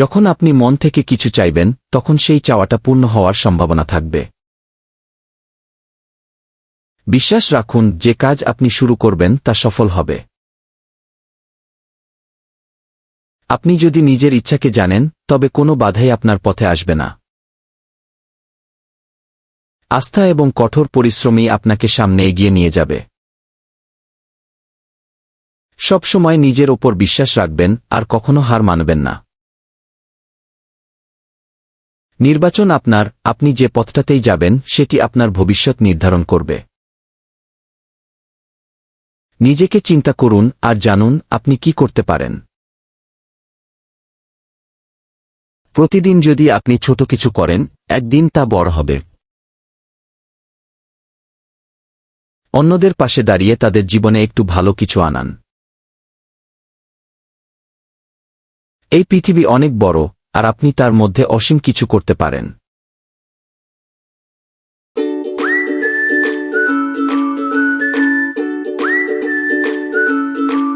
যখন আপনি মন থেকে কিছু চাইবেন, তখন সেই চাওয়াটা পূর্ণ হওয়ার সম্ভাবনা থাকবে। বিশ্বাস রাখুন, যে কাজ আপনি শুরু করবেন, তা সফল হবে। আপনি যদি নিজের ইচ্ছাকে জানেন, তবে কোনো বাধাই আপনার পথে আসবে না। আস্থা এবং কঠোর পরিশ্রমই আপনাকে সামনে এগিয়ে নিয়ে যাবে। সবসময় নিজের ওপর বিশ্বাস রাখবেন, আর কখনো হার মানবেন না। নির্বাচন আপনার, আপনি যে পথটাতেই যাবেন, সেটি আপনার ভবিষ্যৎ নির্ধারণ করবে। নিজেকে চিন্তা করুন আর জানুন, আপনি কি করতে পারেন। প্রতিদিন যদি আপনি ছোট কিছু করেন, একদিন তা বড় হবে। অন্যদের পাশে দাঁড়িয়ে তাদের জীবনে একটু ভালো কিছু আনান। এই পৃথিবী অনেক বড় আর আপনি তার মধ্যে অসীম কিছু করতে পারেন।